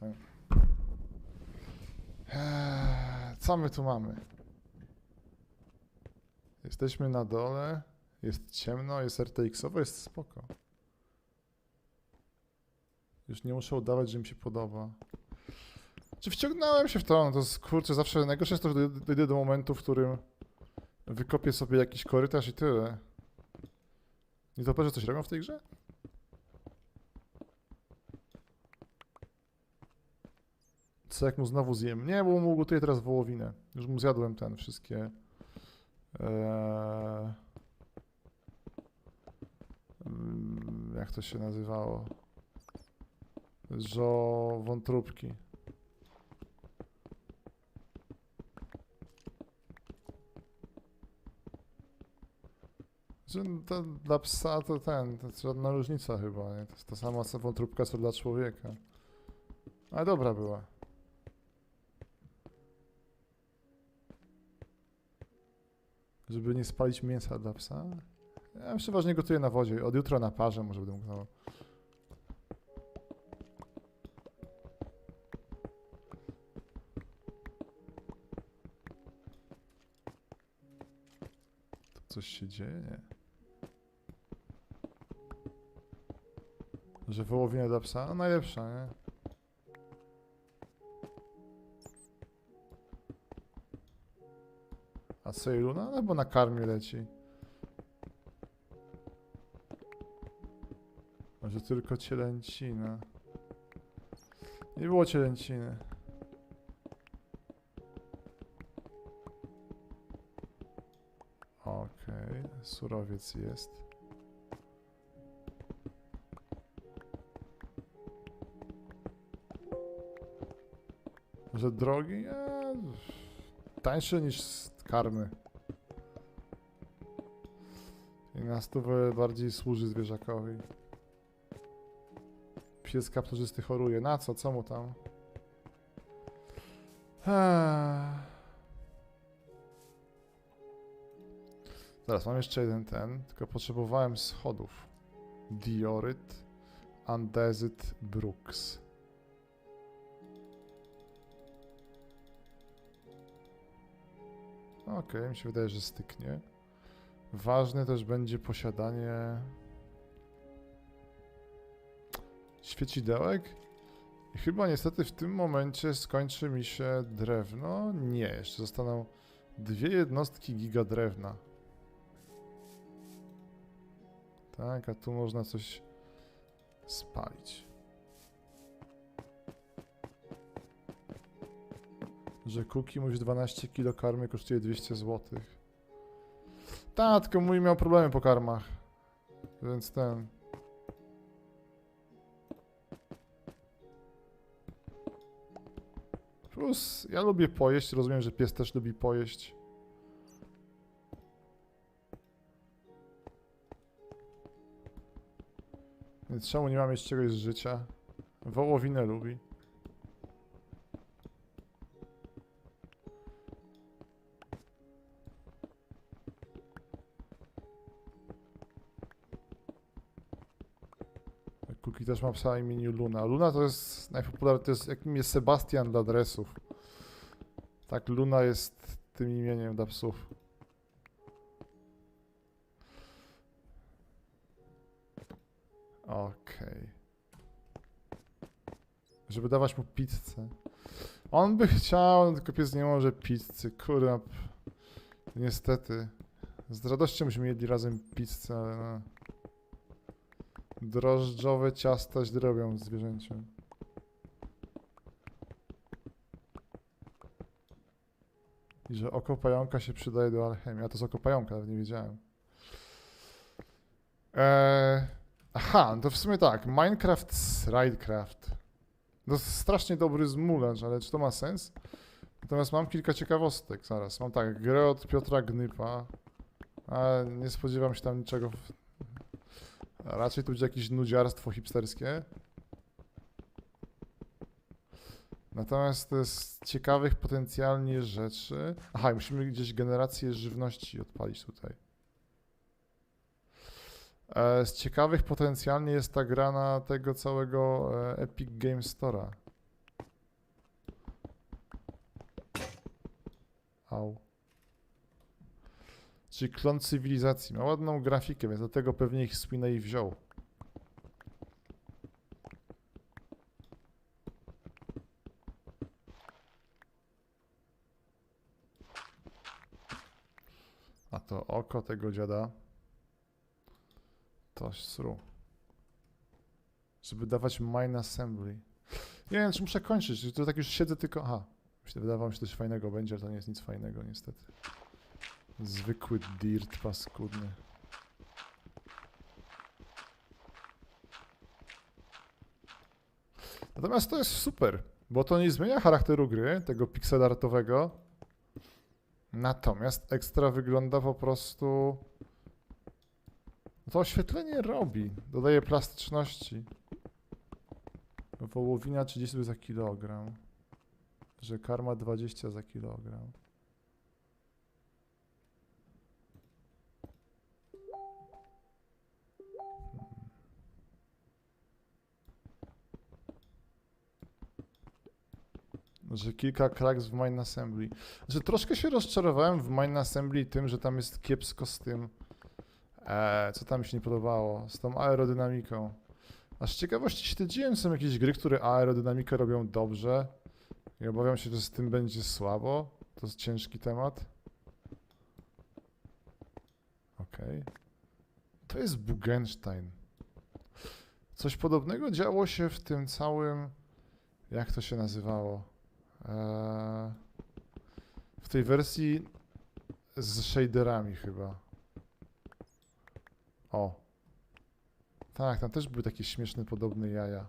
Tak. Eee, Co my tu mamy? Jesteśmy na dole, jest ciemno, jest RTX-owo, jest spoko. Już nie muszę udawać, że mi się podoba. Czy wciągnąłem się w to? No to jest, kurczę, zawsze najgorsze jest to, że dojdę- do momentu, w którym wykopię sobie jakiś korytarz i tyle. Nie to, coś robią w tej grze? Co jak mu znowu zjem? Nie, bo mu gotuję teraz wołowinę. Już mu zjadłem ten, wszystkie... Eee, jak to się nazywało? Żo wątróbki. Że to dla psa to ten, to jest żadna różnica chyba, nie? To jest ta sama wątróbka co dla człowieka. Ale dobra była. Żeby nie spalić mięsa dla psa? Ja przeważnie gotuję na wodzie. Od jutra na parze może będę mógł. No. Tu coś się dzieje? Nie. Że wołowina dla psa? No najlepsza, nie? A Sejluna? No bo na karmie leci. Może tylko cielęcina. Nie było cielęciny. Okej, surowiec jest. Może drogi? Eee, tańsze niż karmy. I na stówę bardziej służy zwierzakowi. Pies kapturzysty choruje. Na co? Co mu tam? Eee. Zaraz, mam jeszcze jeden ten, tylko potrzebowałem schodów. Dioryt, Andezyt, Brooks. Okej, mi się wydaje, że styknie. Ważne też będzie posiadanie świecidełek. I chyba niestety w tym momencie skończy mi się drewno. Nie, jeszcze zostaną dwie jednostki giga drewna. Tak, a tu można coś spalić. Że kuki mówisz 12 kilo karmy kosztuje 200 zł. Tak, tylko mój miał problemy po karmach. Więc ten. Plus, ja lubię pojeść, rozumiem, że pies też lubi pojeść. Więc czemu nie mam mieć czegoś z życia? Wołowinę lubi. Też ma psa imieniu Luna. Luna to jest najpopularniejszy, to jest jakim jest Sebastian dla dresów. Tak, Luna jest tym imieniem dla psów. Okej. Żeby dawać mu pizzę. On by chciał, tylko pies nie może pizzy, kurwa. Niestety. Z radością byśmy jedli razem pizzę, ale no. Drożdżowe ciasta źle robią zwierzęciem. I że oko pająka się przydaje do alchemii. A to jest oko pająka, nawet nie wiedziałem. Eee, aha, no to w sumie tak. Minecraft z Ridecraft. To jest strasznie dobry zmulacz, ale czy to ma sens? Natomiast mam kilka ciekawostek zaraz. Mam tak, grę od Piotra Gnypa. Ale nie spodziewam się tam niczego Raczej to będzie jakieś nudziarstwo hipsterskie. Natomiast z ciekawych potencjalnie rzeczy... Aha, musimy gdzieś generację żywności odpalić tutaj. E, z ciekawych potencjalnie jest ta grana tego całego e, Epic Game Store'a. Au. Czyli klon cywilizacji. Ma ładną grafikę, więc dlatego pewnie ich Swiney wziął. A to oko tego dziada to sru. Żeby dawać mine assembly. Nie wiem, czy muszę kończyć, czy to tak już siedzę tylko... Aha, wydawało mi się, że coś fajnego będzie, ale to nie jest nic fajnego niestety. Zwykły dirt paskudny. Natomiast to jest super, bo to nie zmienia charakteru gry, tego pixelartowego. Natomiast ekstra wygląda po prostu... To oświetlenie robi, dodaje plastyczności. Wołowina 30 za kilogram. Że karma 20 za kilogram. Że kilka kraks w Mine Assembly. Że troszkę się rozczarowałem w Mine Assembly tym, że tam jest kiepsko z tym. E, co tam się nie podobało? Z tą aerodynamiką. A z ciekawości śledziłem, są jakieś gry, które aerodynamikę robią dobrze. I obawiam się, że z tym będzie słabo. To jest ciężki temat. Okej. To jest Bugenstein. Coś podobnego działo się w tym całym. Jak to się nazywało? Eee, w tej wersji z shaderami chyba. O. Tak, tam też były takie śmieszne, podobne jaja.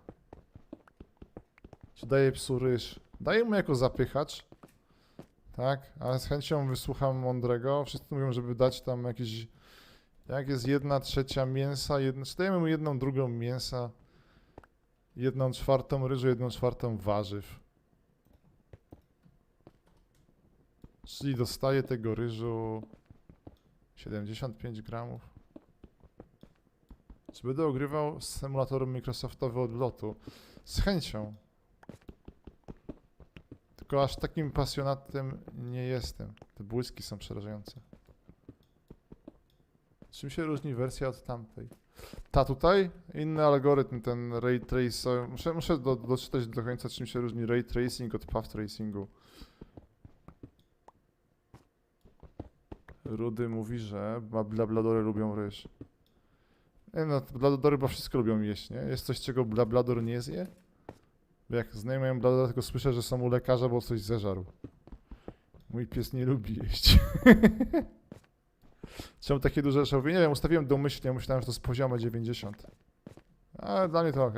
Czy daje psu ryż? Daję mu jako zapychacz. Tak, ale z chęcią wysłucham mądrego. Wszyscy mówią, żeby dać tam jakieś... Jak jest jedna trzecia mięsa, jedna, czy dajemy mu jedną drugą mięsa, jedną czwartą ryżu, jedną czwartą warzyw. Czyli dostaję tego ryżu 75 gramów. Czy będę ogrywał z symulatorem Microsoftowy odlotu? Z chęcią. Tylko aż takim pasjonatem nie jestem. Te błyski są przerażające. Czym się różni wersja od tamtej? Ta tutaj, inny algorytm, ten ray tracer. Muszę, muszę do, doczytać do końca, czym się różni ray tracing od path tracingu. Rudy mówi, że blabladory lubią ryż. Nie no, blabladory chyba wszystko lubią jeść, nie? Jest coś, czego blablador nie zje? Bo Jak znajomi mają blabladora, tylko słyszę, że są u lekarza, bo coś zeżarł. Mój pies nie lubi jeść. Czemu takie duże szowy? Nie wiem, ustawiłem domyślnie, myślałem, że to z poziomu 90. Ale dla mnie to ok.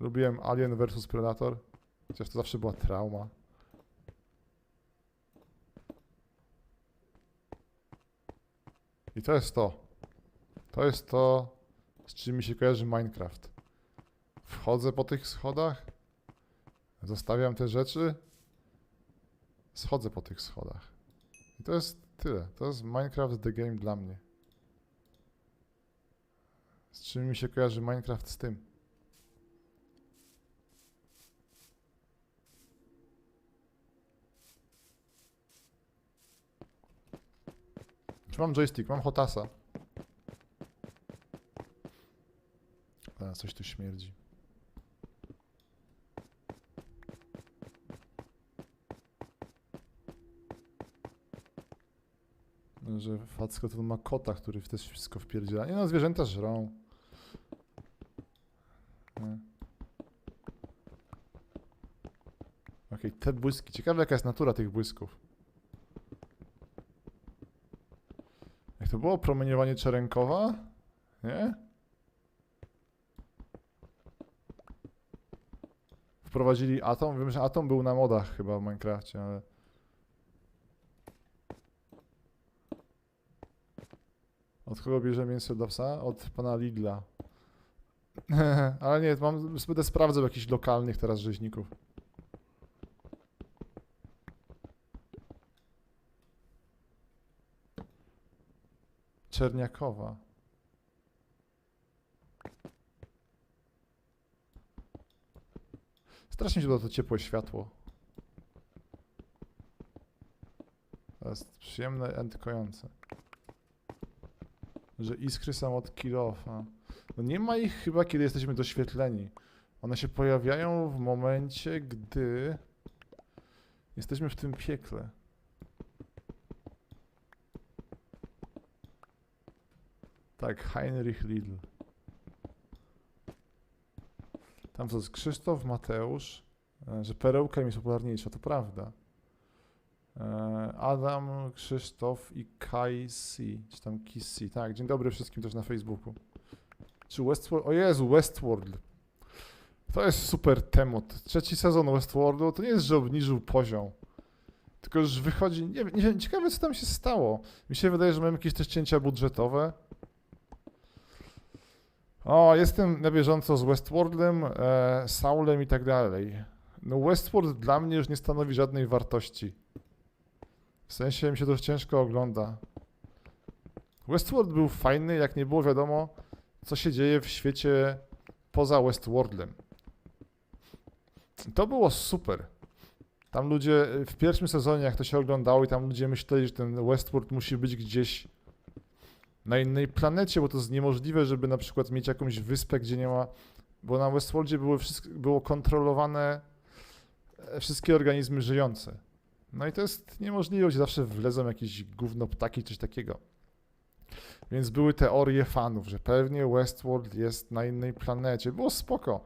Lubiłem Alien vs Predator, chociaż to zawsze była trauma. I to jest to. To jest to, z czym mi się kojarzy Minecraft. Wchodzę po tych schodach, zostawiam te rzeczy, schodzę po tych schodach. I to jest tyle. To jest Minecraft the game dla mnie. Z czym mi się kojarzy Minecraft z tym? Czy mam joystick? Mam hotasa. A, coś tu śmierdzi. No, Że Facko to ma kota, który też wszystko wpierdziela. Nie no, zwierzęta żrą. Okej, te błyski. Ciekawe jaka jest natura tych błysków. Jak to było? Promieniowanie czerenkowa? Nie? Wprowadzili atom? Wiem, że atom był na modach chyba w Minecrafcie, ale... Od kogo bierze mięso do psa? Od pana Lidla. ale nie, mam, będę sprawdzał jakichś lokalnych teraz rzeźników. Czerniakowa. Strasznie podoba to ciepłe światło. To jest przyjemne, antykujące. Że iskry są od kilofa. No nie ma ich chyba, kiedy jesteśmy doświetleni. One się pojawiają w momencie, gdy jesteśmy w tym piekle. Tak, Heinrich Lidl. Tam to jest Krzysztof, Mateusz, e, że perełka jest popularniejsza, to prawda. E, Adam, Krzysztof i Kajsi, czy tam Kisi. Tak, dzień dobry wszystkim też na Facebooku. Czy Westworld? O Jezu, Westworld. To jest super temat. Trzeci sezon Westworldu to nie jest, że obniżył poziom. Tylko już wychodzi. Nie, nie ciekawe co tam się stało. Mi się wydaje, że mamy jakieś też cięcia budżetowe. O, jestem na bieżąco z Westworldem, e, Saulem i tak dalej. No Westworld dla mnie już nie stanowi żadnej wartości. W sensie mi się to ciężko ogląda. Westworld był fajny, jak nie było wiadomo, co się dzieje w świecie poza Westworldem. To było super. Tam ludzie, w pierwszym sezonie, jak to się oglądało, i tam ludzie myśleli, że ten Westworld musi być gdzieś na innej planecie, bo to jest niemożliwe, żeby na przykład mieć jakąś wyspę, gdzie nie ma. Bo na Westworldzie były wszystko, było kontrolowane e, wszystkie organizmy żyjące. No i to jest niemożliwe, gdzie zawsze wlezą jakieś gówno ptaki, coś takiego. Więc były teorie fanów, że pewnie Westworld jest na innej planecie. Było spoko.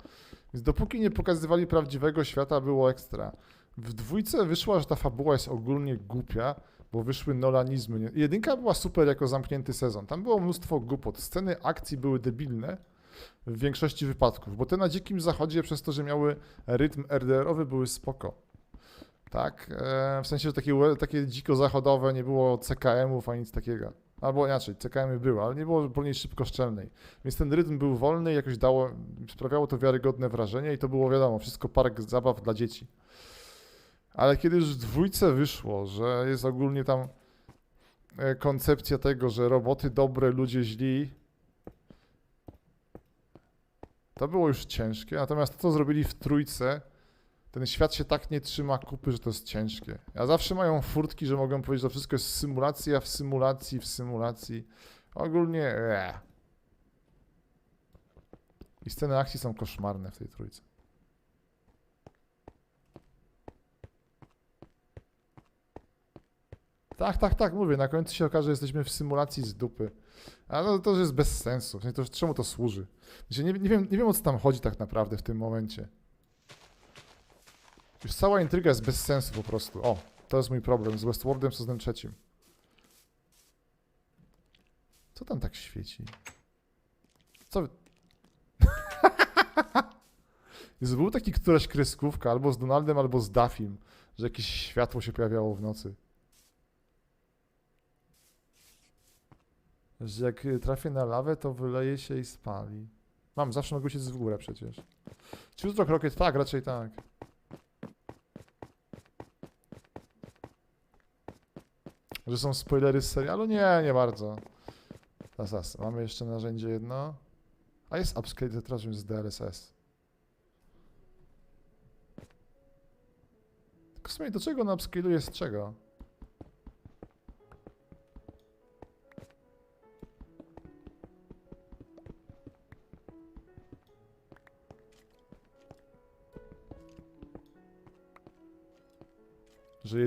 Więc dopóki nie pokazywali prawdziwego świata, było ekstra. W dwójce wyszła, że ta fabuła jest ogólnie głupia, bo wyszły nolanizmy. Jedynka była super jako zamknięty sezon. Tam było mnóstwo głupot. Sceny akcji były debilne w większości wypadków, bo te na dzikim zachodzie przez to, że miały rytm RDR-owy były spoko. Tak? E, w sensie, że takie, takie dziko zachodowe, nie było CKM-ów ani nic takiego. Albo inaczej, CKM-y były, ale nie było broni szybkoszczelnej. Więc ten rytm był wolny i jakoś dało, sprawiało to wiarygodne wrażenie i to było wiadomo, wszystko park zabaw dla dzieci. Ale kiedy już w dwójce wyszło, że jest ogólnie tam e, koncepcja tego, że roboty dobre, ludzie źli, to było już ciężkie. Natomiast to, co zrobili w trójce, ten świat się tak nie trzyma kupy, że to jest ciężkie. A zawsze mają furtki, że mogą powiedzieć, że wszystko jest symulacja w symulacji w symulacji. Ogólnie. Ee. I sceny akcji są koszmarne w tej trójce. Tak, tak, tak, mówię. Na końcu się okaże, że jesteśmy w symulacji z dupy. Ale no, to jest bez sensu. To, czemu to służy? Sensie Nie, nie, wiem, nie wiem, o co tam chodzi tak naprawdę w tym momencie. Już cała intryga jest bez sensu po prostu. O, to jest mój problem z Westworldem sezonem trzecim. Co tam tak świeci? Co wy... Był taki któraś kreskówka, albo z Donaldem, albo z Daffim, że jakieś światło się pojawiało w nocy. Że jak y, trafię na lawę, to wyleje się i spali. Mam, zawsze mogę się w górę przecież. Czy jutro krokiet? Tak, raczej tak. Że są spoilery z serialu? Nie, nie bardzo. Teraz, teraz. Mamy jeszcze narzędzie jedno. A jest upscale tetrażem z DLSS. Tylko w sumie do czego on upscaluje z czego?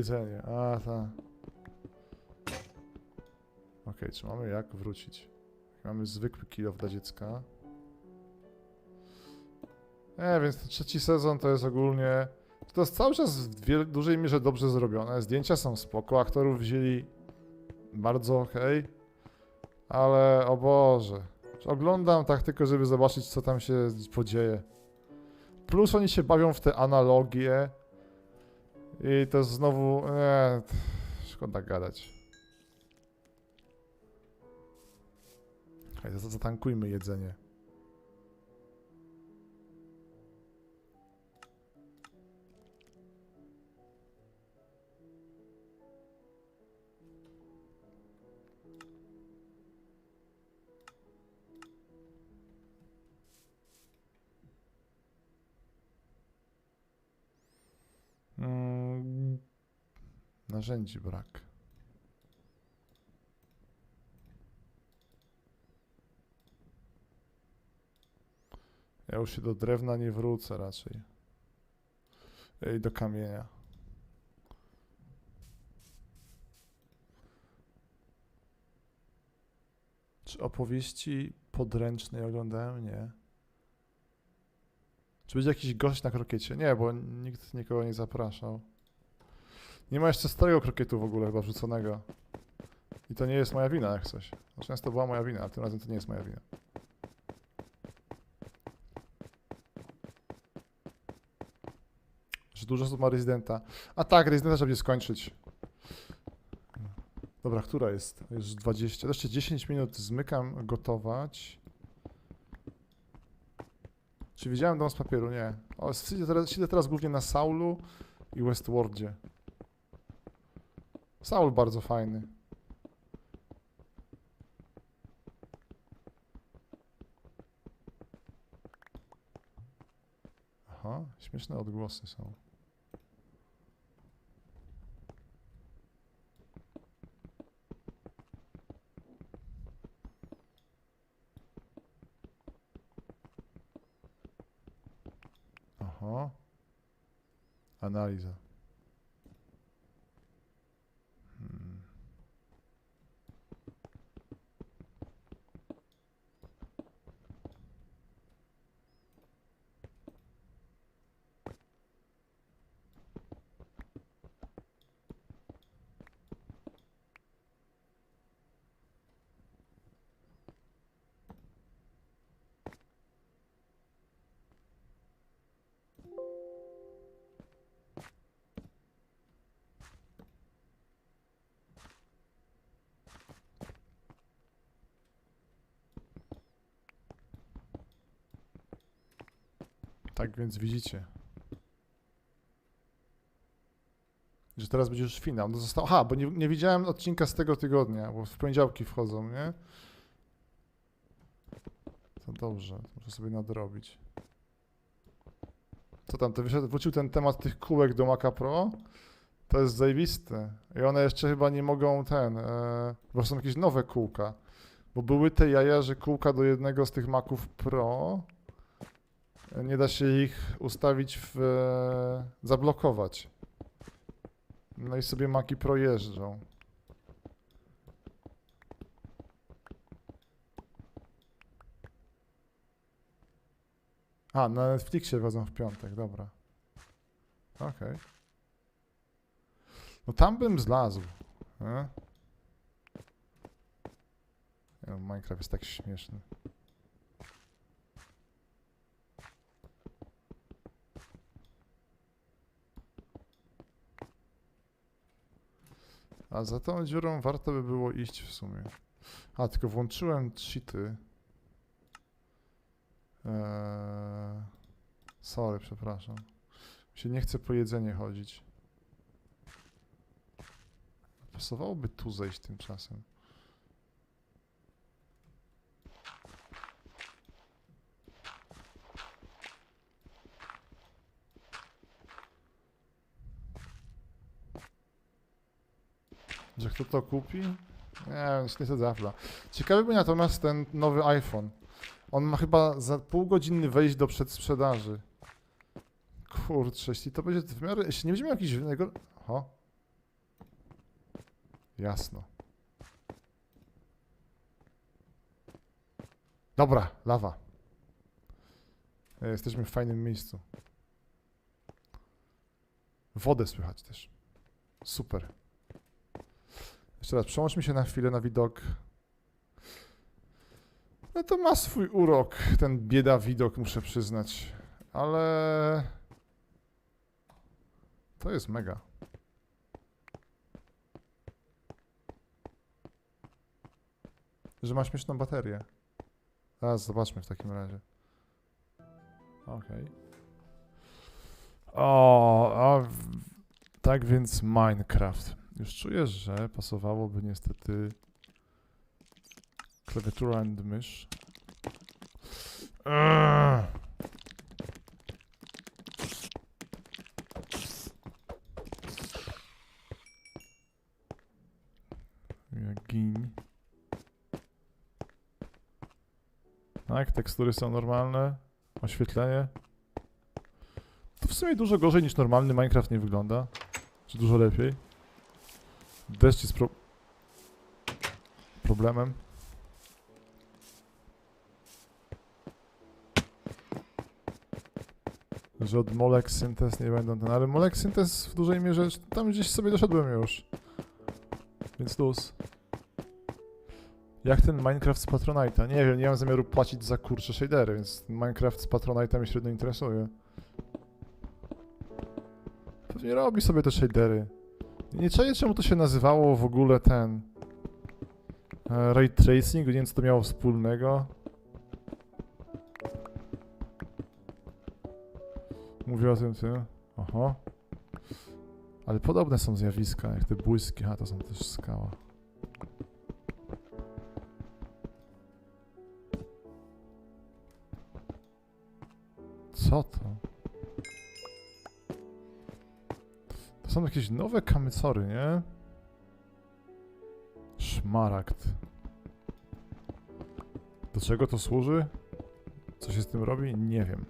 Jedzenie. A, tak. Okej, czy mamy jak wrócić? Mamy zwykły kill dla dziecka. E, więc trzeci sezon to jest ogólnie... To jest cały czas w dużej mierze dobrze zrobione. Zdjęcia są spoko, aktorów wzięli bardzo okej. Ale, o Boże. Oglądam tak tylko, żeby zobaczyć, co tam się podzieje. Plus oni się bawią w te analogie. I to znowu... Nie, szkoda gadać. To zatankujmy jedzenie. Mm, Narzędzi brak. Ja już się do drewna nie wrócę raczej. Ej, do kamienia. Czy opowieści podręcznej oglądałem? Nie. Czy będzie jakiś gość na krokiecie? Nie, bo nikt nikogo nie zapraszał. Nie ma jeszcze starego krokietu w ogóle chyba wrzuconego. I to nie jest moja wina, jak coś. Często była moja wina, a tym razem to nie jest moja wina. Że dużo osób ma rezydenta. A tak, rezydenta trzeba skończyć. Dobra, która jest? Już 20. Jeszcze 10 minut zmykam gotować. Czy widziałem dom z papieru? Nie. O, siedzę teraz, siedzę teraz głównie na Saulu i Westwardzie. Saul bardzo fajny. Aha, śmieszne odgłosy są. Aha. Analiza. Tak więc widzicie. Że teraz będzie już finał. No został. Aha, bo nie, nie widziałem odcinka z tego tygodnia, bo w poniedziałki wchodzą, nie? To dobrze, muszę sobie nadrobić. Co tam, to wyszedł, wrócił ten temat tych kółek do Maca Pro? To jest zajebiste. I one jeszcze chyba nie mogą ten, e, bo są jakieś nowe kółka. Bo były te jaja, że kółka do jednego z tych Maców Pro nie da się ich ustawić w. e, zablokować. No i sobie Maki Pro jeżdżą. A, na Netflixie wchodzą w piątek, dobra. Okej. No tam bym zlazł. Nie, no, Minecraft jest tak śmieszny. A za tą dziurą warto by było iść w sumie. A, tylko włączyłem cheaty. Eee, sorry, przepraszam. Mi się nie chce po jedzenie chodzić. Pasowałoby tu zejść tymczasem. Że kto to kupi? Nie, już nie Apple'a. Ciekawy był natomiast ten nowy iPhone. On ma chyba za pół godziny wejść do przedsprzedaży. Kurczę, jeśli to będzie w miarę... Jeśli nie będziemy jakiś innego... Oho. Jasno. Dobra, lawa. E, Jesteśmy w fajnym miejscu. Wodę słychać też. Super. Jeszcze raz, przełączmy się na chwilę na widok. No to ma swój urok, ten bieda widok, muszę przyznać. Ale... To jest mega. Że ma śmieszną baterię. Zaraz zobaczmy w takim razie. Okej. O, a tak więc Minecraft. Już czuję, że pasowałoby niestety klawiatura and mysz. Eee. Tak, tekstury są normalne. Oświetlenie. To w sumie dużo gorzej niż normalny Minecraft nie wygląda. Czy dużo lepiej? Deszcz jest pro... problemem. Że od Molek Synthes nie będą ten, ale Molek Synthes w dużej mierze tam gdzieś sobie doszedłem już. Więc luz. Jak ten Minecraft z Patronite'a? Nie wiem, nie mam zamiaru płacić za kurcze shadery, więc Minecraft z Patronite'a mnie średnio interesuje. Pewnie robi sobie te shadery. Nie czaję czemu to się nazywało w ogóle ten... e, Ray Tracing, nie wiem co to miało wspólnego. Mówię o tym, tym. Oho. Ale podobne są zjawiska, jak te błyski. A, to są też skała. Co to? Są jakieś nowe kamycory, nie? Szmaragd. Do czego to służy? Co się z tym robi? Nie wiem.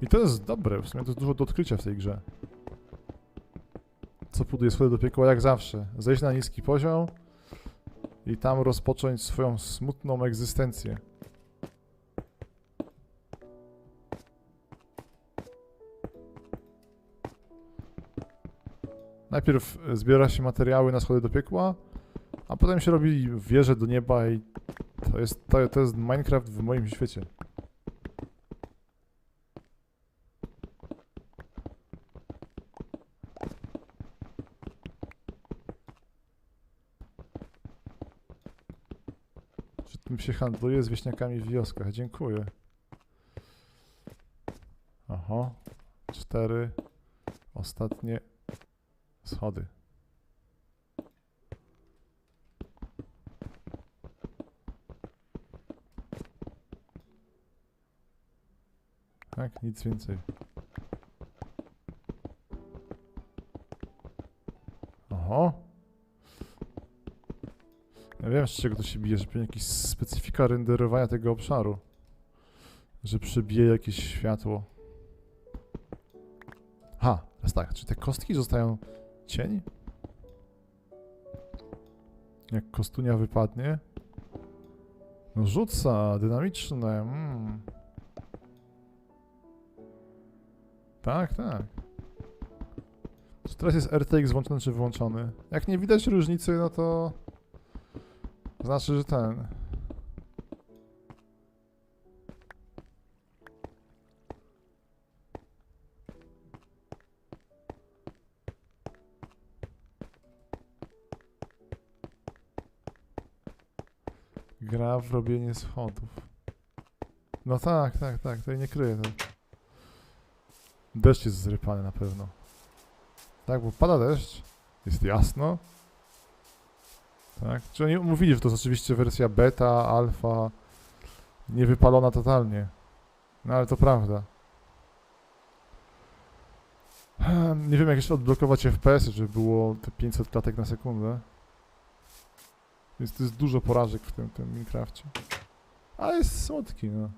I to jest dobre, w sumie to jest dużo do odkrycia w tej grze. Co buduje swoje do piekła jak zawsze. Zejść na niski poziom i tam rozpocząć swoją smutną egzystencję. Najpierw e, zbiera się materiały na schody do piekła, a potem się robi wieże do nieba i to jest, to, to jest Minecraft w moim świecie. Czy tym się handluje z wieśniakami w wioskach? Dziękuję. Oho. Cztery. Ostatnie schody. Tak, nic więcej. Oho. Ja wiem, z czego to się bije, że pewnie jakaś specyfika renderowania tego obszaru. Że przebije jakieś światło. Ha, jest tak, czy te kostki zostają cień? Jak kostunia wypadnie? No rzuca, dynamiczne, mm. Tak, tak. Czy teraz jest RTX włączony czy wyłączony? Jak nie widać różnicy, no to... Znaczy, że ten... Gra w robienie schodów. No tak, tak, tak, to nie kryje to. Deszcz jest zrypany na pewno. Tak, bo pada deszcz, jest jasno. Tak, czy oni mówili, że to jest oczywiście wersja beta, alfa, niewypalona totalnie. No ale to prawda. Hmm, Nie wiem jak jeszcze odblokować FPS, żeby było te 500 klatek na sekundę. Więc to jest dużo porażek w tym, tym Minecrafcie. Ale jest słodki, no.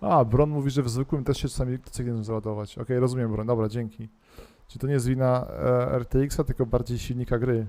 A, Bron mówi, że w zwykłym też się czasami cyklicznym załadować. Okej, rozumiem, Bron. Dobra, dzięki. Czy to nie jest wina e, RTX-a, tylko bardziej silnika gry?